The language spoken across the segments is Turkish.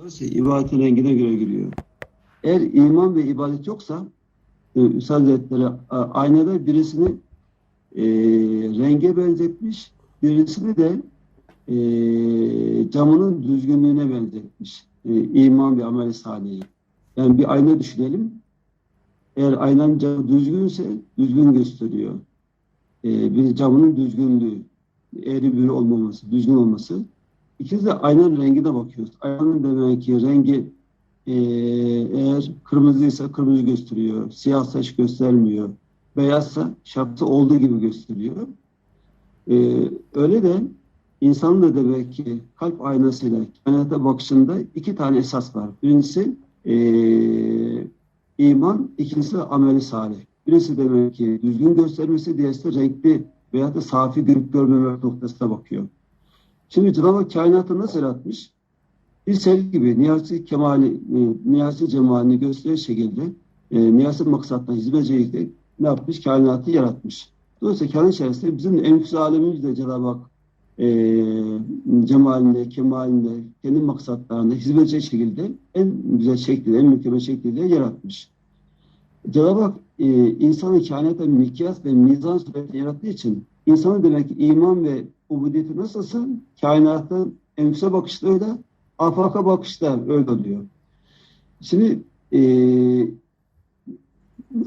Dolayısıyla ibadetin rengine göre giriyor. Eğer iman ve ibadet yoksa e, Üstad Hazretleri aynada birisini e, renge benzetmiş, birisini de e, camının düzgünlüğüne benzetmiş. E, iman ve amel salihi. Yani bir ayna düşünelim. Eğer aynanın camı düzgünse düzgün gösteriyor. E, bir camının düzgünlüğü, eğri büğrü olmaması, düzgün olması. İkincisi de aynanın rengine bakıyoruz. Aynanın demek ki rengi e, eğer kırmızıysa kırmızı gösteriyor, siyahsa hiç göstermiyor, beyazsa şapsı olduğu gibi gösteriyor. E, öyle de insanın da demek ki kalp aynasıyla kainata bakışında iki tane esas var. Birincisi e, iman, ikincisi ameli salih. Birisi demek ki düzgün göstermesi, diğerisi de renkli veya da safi görüp görmemek noktasına bakıyor. Şimdi Hak kainatı nasıl yaratmış? Bir sevgi gibi niyasi kemali, e, niyasi cemalini gösterir şekilde e, niyasi maksatla hizmet şekilde ne yapmış? Kainatı yaratmış. Dolayısıyla kainat içerisinde bizim enfüs alemimiz de Cenab-ı Hak e, cemalinde, kemalinde, kendi maksatlarında hizmet edecek şekilde en güzel şekilde, en mükemmel şekilde yaratmış. Cenab-ı Hak e, insanı kainata mikyas ve mizan sureti yarattığı için insanın demek iman ve ubudiyeti nasılsa kainatın enfüse bakışta öyle, afaka bakışta öyle oluyor. Şimdi e,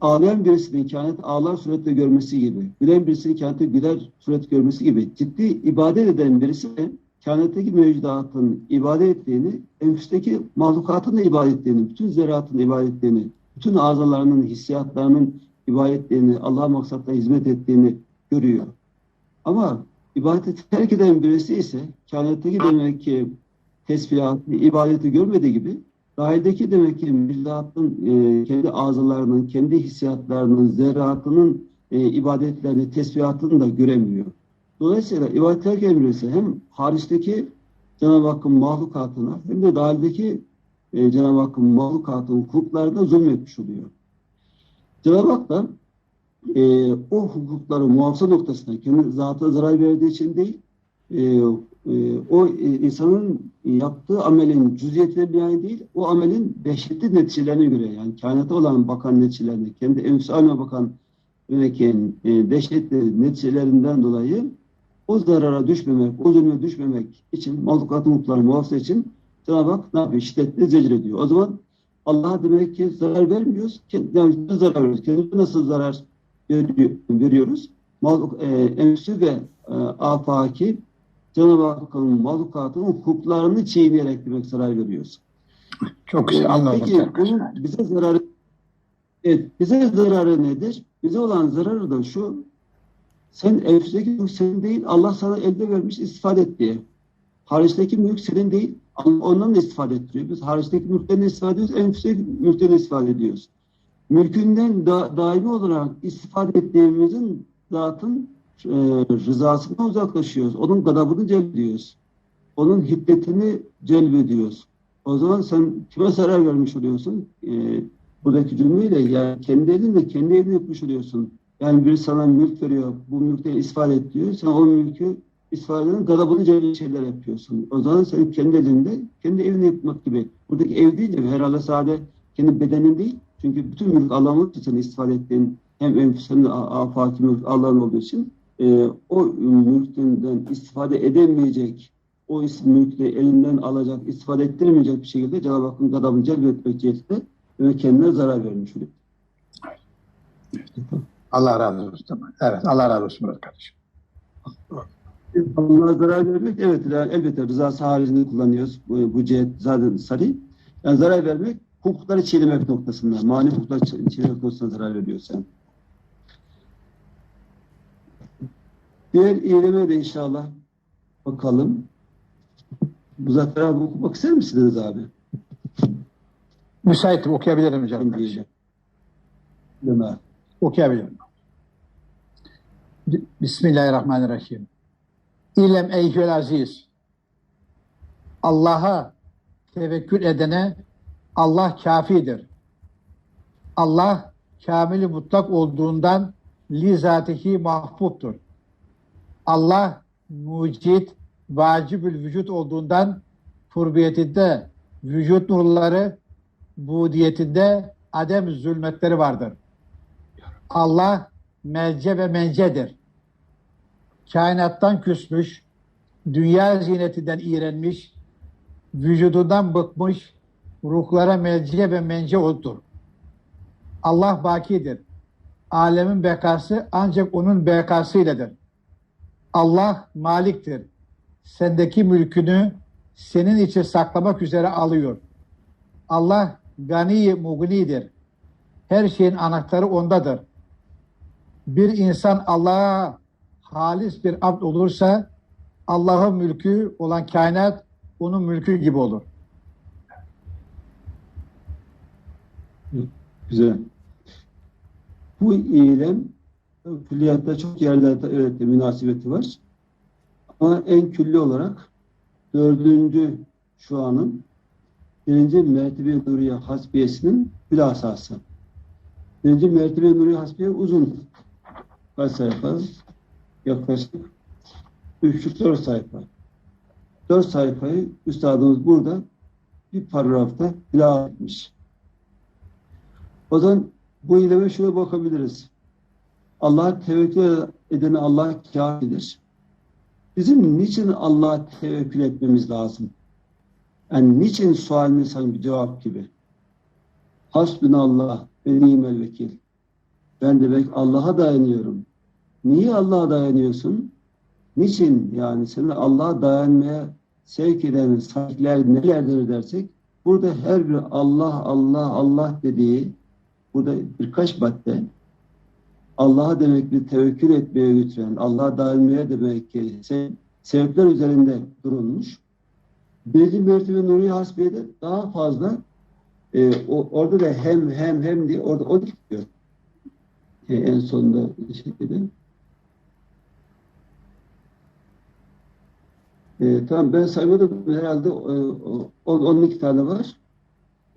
ağlayan birisinin kainat ağlar surette görmesi gibi, gülen birisinin kainatta güler suret görmesi gibi ciddi ibadet eden birisi de kainattaki mevcudatın ibadet ettiğini, enfüsteki mahlukatın da ibadet ettiğini, bütün zerratın ibadet ettiğini, bütün azalarının, hissiyatlarının ibadet ettiğini, Allah'a maksatla hizmet ettiğini görüyor. Ama ibadeti terk eden birisi ise kainattaki demek ki tesbihatı, ibadeti görmediği gibi dahildeki demek ki mevcudatın e, kendi azalarının, kendi hissiyatlarının, zerratının e, ibadetlerini, tesbihatını da göremiyor. Dolayısıyla ibadet terk eden birisi hem hariçteki Cenab-ı Hakk'ın mahlukatına hem de dahildeki e, Cenab-ı Hakk'ın mahlukatın hukuklarına zulmetmiş oluyor. Cenab-ı Hak da e, o hukukları muhafaza noktasında kendi zatına zarar verdiği için değil, e, e, o e, insanın yaptığı amelin cüziyetine binaen değil, o amelin dehşetli neticelerine göre yani kainata olan bakan neticelerine, kendi emsaline bakan demek ki e, dehşetli neticelerinden dolayı o zarara düşmemek, o zulme düşmemek için, mahlukatın hukuklarını muhafaza için Cenab-ı Hak ne yapıyor? Şiddetle zecir ediyor. O zaman Allah'a demek ki zarar vermiyoruz. Kendimize zarar veriyoruz. Kendimize nasıl zarar veriyoruz? Mahluk, e, emsi ve e, afaki Cenab-ı Hakk'ın mahlukatının hukuklarını çiğneyerek demek zarar veriyoruz. Çok güzel anladım. Peki bunun bize zararı evet, bize zararı nedir? Bize olan zararı da şu sen evdeki mülk senin değil Allah sana elde vermiş istifade et diye. Hariçteki mülk senin değil ondan da istifade ettiriyor. Biz hariçteki mülkten de istifade ediyoruz, enfüsteki mülkten de istifade ediyoruz. Mülkünden da, daimi olarak istifade ettiğimizin zatın e, rızasından uzaklaşıyoruz. Onun gadabını celbediyoruz. Onun hiddetini celbediyoruz. O zaman sen kime zarar vermiş oluyorsun? E, buradaki cümleyle yani kendi elinle kendi elini yapmış oluyorsun. Yani biri sana mülk veriyor, bu mülkten istifade et diyor. Sen o mülkü istifadenin gadabını celbedici şeyler yapıyorsun. O zaman senin kendi elinde, kendi evini yapmak gibi. Buradaki ev değil de herhalde sadece kendi bedenin değil. Çünkü bütün mülk Allah'ın için istifade ettiğin hem enfüs hem de afaki mülk Allah'ın olduğu için e, o mülkten istifade edemeyecek, o mülkü elinden alacak, istifade ettirmeyecek bir şekilde Cenab-ı Hakk'ın gadabını celbetmek cihetinde ve kendine zarar vermiş oluyor. Allah razı olsun. Evet, Allah razı olsun kardeşim. Allah'a zarar vermek, evet elbette rızası haricinde kullanıyoruz. Bu, bu cihet zaten sarı. Yani zarar vermek, hukukları çiğnemek noktasında, mani hukukları çiğnemek noktasında zarar veriyorsan. Diğer eyleme de inşallah bakalım. Muzaffer abi okumak ister misiniz abi? Müsaitim, okuyabilirim canım. Değil mi? Okuyabilirim. Bismillahirrahmanirrahim. İlem eyyühel aziz. Allah'a tevekkül edene Allah kafidir. Allah kamili mutlak olduğundan li zatihi mahbubtur. Allah mucit, vacibül vücut olduğundan furbiyetinde vücut nurları budiyetinde adem zulmetleri vardır. Allah melce ve mencedir. Kainattan küsmüş, dünya zinetinden iğrenmiş, vücudundan bıkmış, ruhlara melce ve mence oldur. Allah bakidir. Alemin bekası ancak onun bekasıyledir. Allah maliktir. Sendeki mülkünü senin için saklamak üzere alıyor. Allah gani mugnidir. Her şeyin anahtarı ondadır. Bir insan Allah'a halis bir abd olursa Allah'ın mülkü olan kainat onun mülkü gibi olur. Güzel. Bu eylem külliyatta çok yerlerde evet münasebeti var. Ama en külli olarak dördüncü şu anın birinci mertebe nuriye hasbiyesinin hülasası. Birinci mertebe nuriye hasbiye uzun. Kaç sayfa? Yaklaşık üç dört sayfa. Dört sayfayı üstadımız burada bir paragrafta ilave etmiş. O zaman bu eyleme şöyle bakabiliriz. Allah'a tevekkül edene Allah kafidir. Bizim niçin Allah'a tevekkül etmemiz lazım? Yani niçin sualiniz sanki bir cevap gibi? Hasbunallah ve nimel vekil. Ben demek Allah'a dayanıyorum. Niye Allah'a dayanıyorsun? Niçin yani seni Allah'a dayanmaya sevk eden sahipler nelerdir dersek burada her bir Allah Allah Allah dediği burada birkaç madde Allah'a demek bir tevekkül etmeye götüren, Allah'a dayanmaya demek ki sebepler üzerinde durulmuş. Birinci mertebe Nuri Hasbiye'de daha fazla e, o, orada da hem hem hem diye orada o diyor. E, en sonunda şekilde. E, tamam ben saymadım herhalde e, 12 tane var.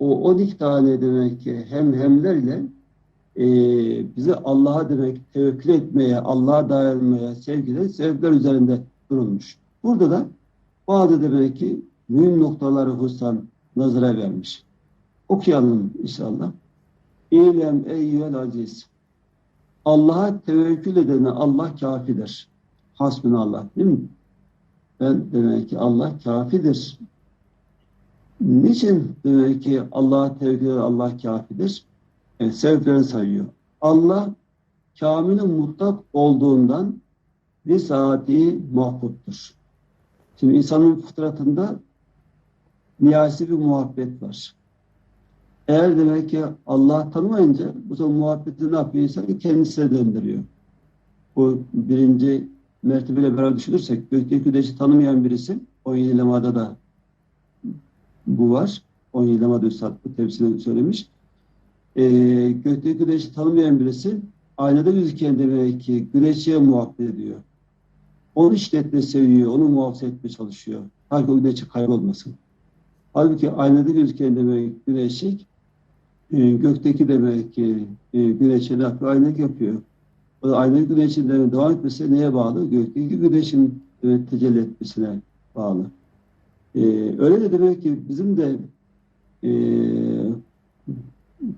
O 12 tane demek ki hem hemlerle e, bize Allah'a demek tevekkül etmeye, Allah'a dayanmaya, sevgide sebepler üzerinde durulmuş. Burada da bazı demek ki mühim noktaları hususan nazara vermiş. Okuyalım inşallah. İlem eyyüel aziz. Allah'a tevekkül edene Allah kafidir. Hasbunallah değil mi? Ben demek ki Allah kafidir. Niçin demek ki Allah'a eden Allah kafidir? Evet, sebeplerini sayıyor. Allah kamil mutlak olduğundan bir saati mahbuptur. Şimdi insanın fıtratında niyasi bir muhabbet var. Eğer demek ki Allah tanımayınca bu zaman muhabbeti ne yapıyor? İnsan kendisine döndürüyor. Bu birinci mertebeyle beraber düşünürsek gökteki güneşi tanımayan birisi 17 lemada da bu var. 17 lemada Üstad bu tefsirini söylemiş. Ee, gökteki güneşi tanımayan birisi aynada gözüken demek ki güneşe muhabbet ediyor. Onu işletme seviyor, onu muhafaza etmeye çalışıyor. Halbuki o güneşi kaybolmasın. Halbuki aynada gözüken demek güneşlik e, gökteki demek ki e, güneşe ne yapıyor? Aynak yapıyor. O da aynak güneşin demek, devam etmesi neye bağlı? Gökteki güneşin demek, tecelli etmesine bağlı. E, öyle de demek ki bizim de e,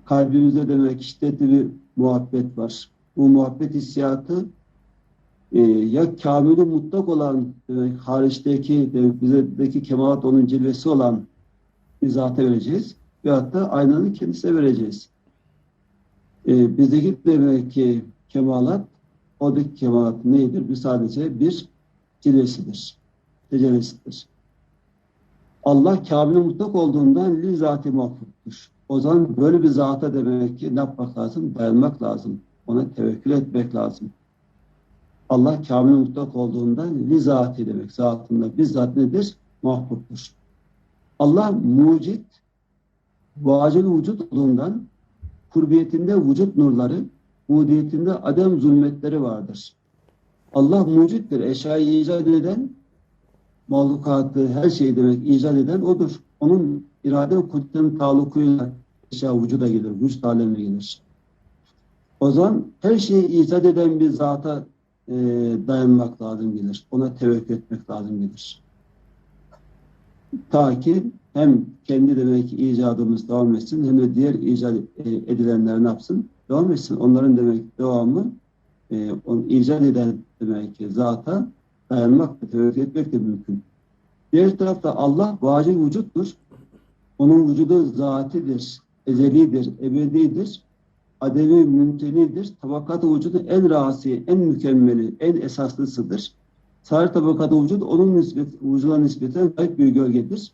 kalbimizde demek şiddetli bir muhabbet var. Bu muhabbet hissiyatı e, ya kamili mutlak olan demek hariçteki demek bizdeki kemalat onun cilvesi olan bir zata vereceğiz. Veyahut da aynanın kendisine vereceğiz. E, bizdeki demek ki kemalat oradaki kemalat neydir? Bir sadece bir cilvesidir. Tecellisidir. Allah kamil mutlak olduğundan li zati. O zaman böyle bir zata demek ki ne yapmak lazım? Dayanmak lazım. Ona tevekkül etmek lazım. Allah kamil mutlak olduğundan li zati demek. Zatında bizzat nedir? Mahbubtur. Allah mucit, vacil vücut olduğundan kurbiyetinde vücut nurları, udiyetinde adem zulmetleri vardır. Allah mucittir. Eşyayı icat eden, mahlukatı, her şeyi demek icat eden odur. Onun irade ve kudretin talukuyla eşya vücuda gelir, vücut alemine gelir. O zaman her şeyi icat eden bir zata e, dayanmak lazım gelir. Ona tevekkül etmek lazım gelir. Ta ki hem kendi demek ki icadımız devam etsin hem de diğer icat e, edilenler ne yapsın? Devam etsin. Onların demek devamı e, onu icat eden demek ki zata dayanmak ve tevekkül etmek de mümkün. Diğer tarafta Allah vacil vücuttur. Onun vücudu zatidir, ezelidir, ebedidir. Ademi mümtenidir. Tabakat-ı vücudun en rasi, en mükemmeli, en esaslısıdır. Sarı tabakat-ı vücut onun nispet, vücuda nispeten gayet bir gölgedir.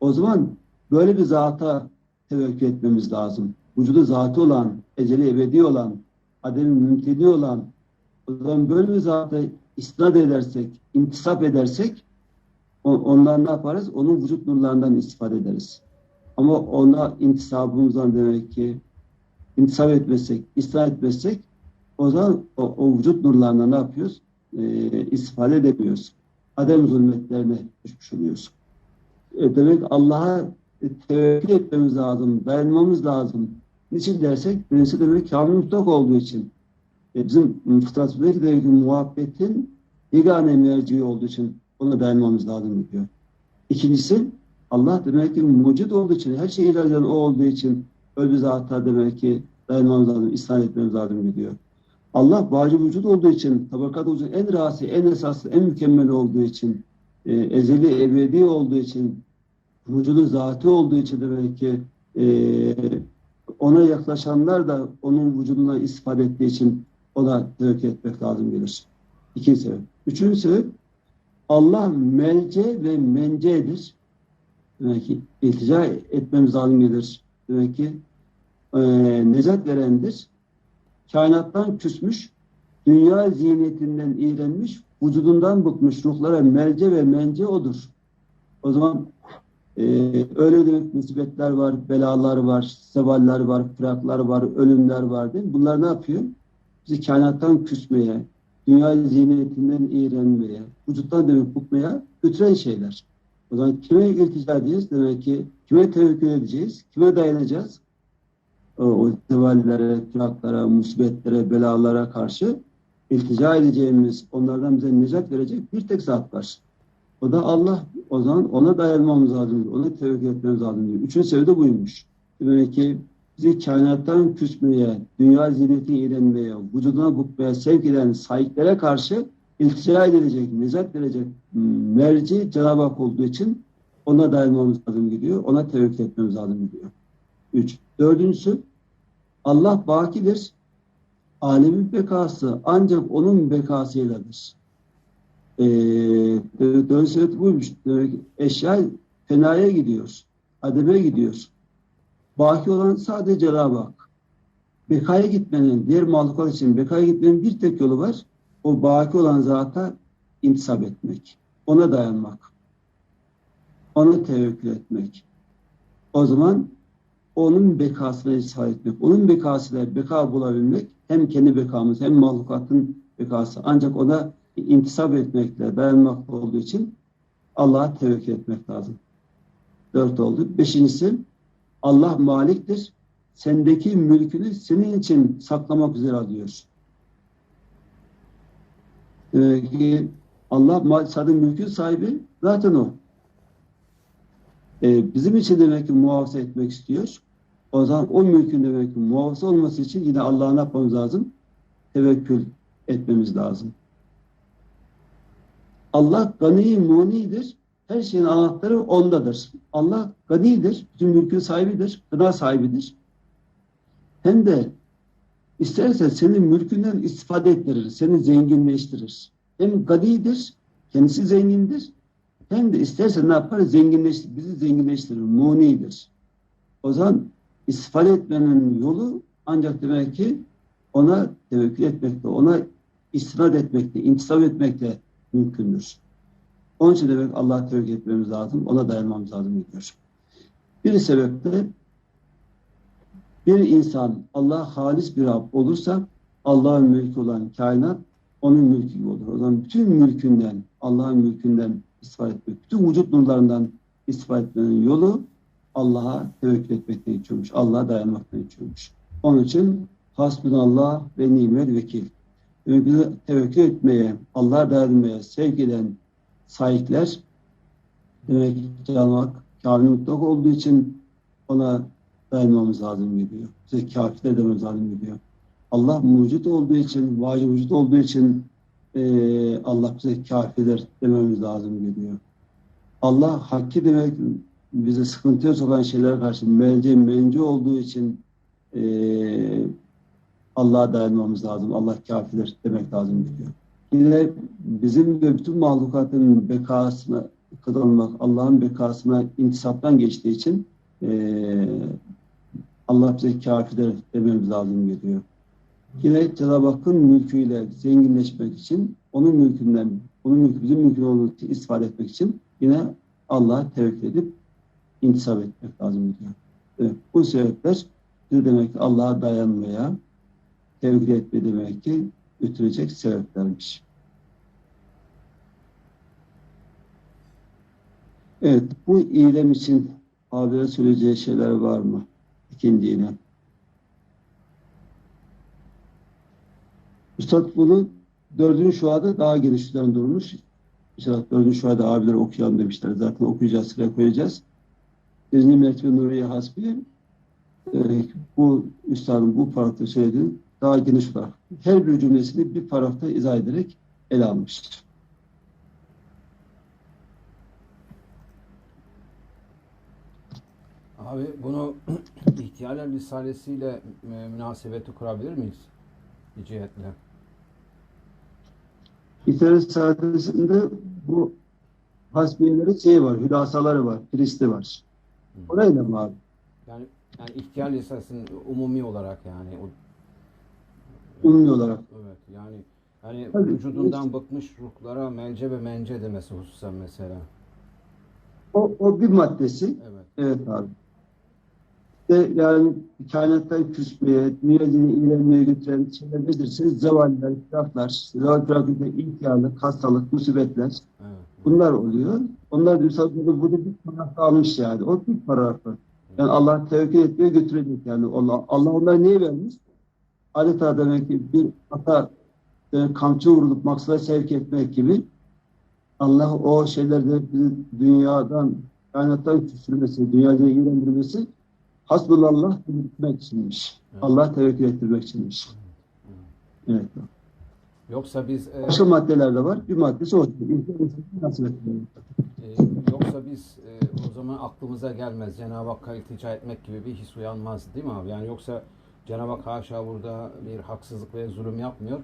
O zaman böyle bir zata tevekkül etmemiz lazım. Vücudu zatı olan, eceli ebedi olan, ademi mümteni olan, o zaman böyle bir zata isnat edersek, intisap edersek onlar ne yaparız? Onun vücut nurlarından istifade ederiz. Ama ona intisabımızdan demek ki intisap etmezsek, isnat etmezsek o zaman o, o vücut nurlarına ne yapıyoruz? E, istifade edemiyoruz. Adem zulmetlerine düşmüş oluyoruz. E, demek Allah'a tevekkül etmemiz lazım, dayanmamız lazım. Niçin dersek, birincisi demek kamil mutlak olduğu için. E, bizim fıtratımızdaki demek ki muhabbetin yegane merci olduğu için ona dayanmamız lazım diyor. İkincisi Allah demek ki mucit olduğu için, her şeyi ilerleyen o olduğu için öyle zata demek ki dayanmamız lazım, isyan etmemiz lazım diyor. Allah vacib vücut olduğu için, tabakat için, en rasi, en esaslı, en mükemmel olduğu için, e, ezeli, ebedi olduğu için, vücudu zatı olduğu için demek ki e, ona yaklaşanlar da onun vücuduna istifade ettiği için ona tevekkül etmek lazım gelir. İkinci sebep. Üçüncü sebep Allah melce ve mencedir. Demek ki iltica etmemiz lazım gelir. Demek ki e, necat verendir. Kainattan küsmüş, dünya ziynetinden iğrenmiş, vücudundan bıkmış ruhlara melce ve mence odur. O zaman e, öyle demek musibetler var, belalar var, sevaller var, fıraklar var, ölümler var değil mi? Bunlar ne yapıyor? Bizi kainattan küsmeye, dünya ziynetinden iğrenmeye, vücuttan demek bıkmaya götüren şeyler. O zaman kime iltica edeceğiz? Demek ki kime tevekkül edeceğiz? Kime dayanacağız? O, o zevallere, firaklara, musibetlere, belalara karşı iltica edeceğimiz, onlardan bize necat verecek bir tek zat var. O da Allah. O zaman ona dayanmamız lazım. Ona tevekkül etmemiz lazım. Üçüncü sebebi de buymuş. Demek ki bizi kainattan küsmeye, dünya zineti iğrenmeye, vücuduna bukmaya sevk eden sahiplere karşı iltica edilecek, necat verecek merci Cenab-ı Hak olduğu için ona dayanmamız lazım gidiyor. Ona tevekkül etmemiz lazım gidiyor. Üç. Dördüncüsü Allah bakidir. Alemin bekası ancak onun bekasıyladır. Ee, dördüncü sebep buymuş. Eşya fenaya gidiyor. Ademe gidiyor. Baki olan sadece Cenab-ı Hak. Bekaya gitmenin, diğer mahluklar için bekaya gitmenin bir tek yolu var. O baki olan zata intisap etmek. Ona dayanmak. Ona tevekkül etmek. O zaman onun bekasına istifade etmek. Onun bekasıyla beka bulabilmek hem kendi bekamız hem mahlukatın bekası. Ancak ona intisap etmekle, dayanmakla olduğu için Allah'a tevekkül etmek lazım. Dört oldu. Beşincisi Allah maliktir. Sendeki mülkünü senin için saklamak üzere alıyor. Demek ki Allah sadece mülkün sahibi zaten o. Ee, bizim için demek ki muhafaza etmek istiyor. O zaman o mülkün demek ki muhafaza olması için yine Allah'a ne yapmamız lazım? Tevekkül etmemiz lazım. Allah gani munidir. Her şeyin anahtarı ondadır. Allah ganidir. Bütün mülkün sahibidir. Gına sahibidir. Hem de isterse senin mülkünden istifade ettirir. Seni zenginleştirir. Hem ganidir. Kendisi zengindir. Hem de isterse ne yapar? Zenginleştirir. Bizi zenginleştirir. Munidir. O zaman istifade etmenin yolu ancak demek ki ona tevekkül etmekle, ona istinad etmekle, intisap etmekle mümkündür. Onun için demek Allah'a tevekkül etmemiz lazım, ona dayanmamız lazım diyor. Bir sebeple bir insan Allah halis bir Rab olursa Allah'ın mülkü olan kainat onun mülkü gibi olur. O zaman bütün mülkünden, Allah'ın mülkünden istifade etmek, bütün vücut nurlarından istifade etmenin yolu Allah'a tevekkül etmekten geçiyormuş. Allah'a dayanmaktan geçiyormuş. Onun için hasbunallah ve nimet vekil. Tevekkül etmeye, Allah'a dayanmaya sevk eden sahipler demek ki Hak kamil mutlak olduğu için ona dayanmamız lazım geliyor. Bize kafir dememiz lazım geliyor. Allah mucit olduğu için, vacip vücut olduğu için eee, Allah bize kafirdir dememiz lazım geliyor. Allah hakkı demek bize sıkıntıya sokan şeylere karşı melce menci olduğu için eee Allah'a dayanmamız lazım. Allah kafirdir demek lazım geliyor. Yine bizim ve bütün mahlukatın bekasına kazanmak, Allah'ın bekasına intisaptan geçtiği için eee, Allah bize kafirdir dememiz lazım geliyor. Yine Cenab-ı Hakk'ın mülküyle zenginleşmek için, onun mülkünden, onun mülkü bizim mülkün olduğu için istifade etmek için yine Allah'a tevekkül edip intisap etmek lazım geliyor. Evet, bu sebepler bir demek ki Allah'a dayanmaya, tevekkül etme demek ki götürecek sebeplermiş. Evet, bu eylem için abiye söyleyeceği şeyler var mı? İkinci eylem. Üstad bunu dördüncü şuada daha geniş üzerine durmuş. İnşallah dördüncü şuada abiler okuyalım demişler. Zaten okuyacağız, sıraya koyacağız. Birinci mertebe Nuriye Hasbi e, bu üstadın bu paragrafta söylediği daha geniş olarak her bir cümlesini bir paragrafta izah ederek ele almıştır. Abi bunu ihtiyarlar risalesiyle e, münasebeti kurabilir miyiz? Bir cihetle. İnternet sayesinde bu hasbiyelerin şeyi var, hülasaları var, pristi var. Orayla mı abi? Yani yani ihtiyar lisansının umumi olarak yani o, Olarak. evet yani hani Tabii. vücudundan bıkmış ruhlara melce ve mence demesi hususen mesela. O, o bir maddesi. Evet. Evet abi. De, yani kainattan küsmeye, dünya dini ilerlemeye götüren şeyler nedirse zevaller, itiraflar, zeval bırakınca ihtiyarlık, hastalık, musibetler Evet. bunlar oluyor. Onlar bunu, bunu bir paragrafta almış yani. O bir paragrafı. Yani Allah tevekkül etmeye götürecek yani. Allah, Allah onları niye vermiş? Adeta demek ki bir ata e, kamçı vurulup maksada sevk etmek gibi Allah o şeylerde bizi dünyadan, kainattan küsürmesi, dünyayı iğrendirmesi hasbunallah etmek içinmiş. Evet. Allah tevekkül ettirmek içinmiş. Evet. Yoksa biz e, Başka maddeler de var. Bir maddesi o. Nasip etmiyor. e, yoksa biz e, o zaman aklımıza gelmez. Cenab-ı Hakk'a iltica etmek gibi bir his uyanmaz değil mi abi? Yani yoksa Cenab-ı Hak haşa burada bir haksızlık ve zulüm yapmıyor.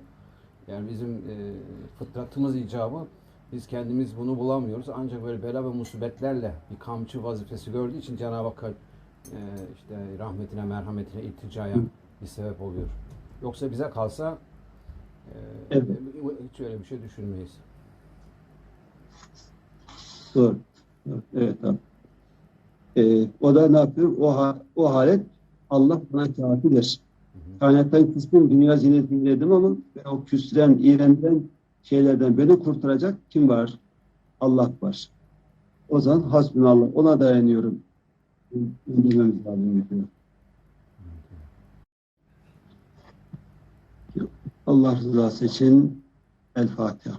Yani bizim e, fıtratımız icabı biz kendimiz bunu bulamıyoruz. Ancak böyle bela ve musibetlerle bir kamçı vazifesi gördüğü için Cenab-ı Hakk'a e, işte rahmetine, merhametine, ilticaya bir sebep oluyor. Yoksa bize kalsa e, Evet. hiç öyle bir şey düşünmeyiz. Doğru. Doğru. Evet tamam. Ee, o da ne yapıyor? O, ha- o halet Allah bana kafidir. Kainattan küstüm, dünya zinetini yedim ama ve o küstüren, iğrendiren şeylerden beni kurtaracak kim var? Allah var. O zaman hasbunallah. Ona dayanıyorum. İndirmemiz lazım diyor. Allah rızası için El Fatiha.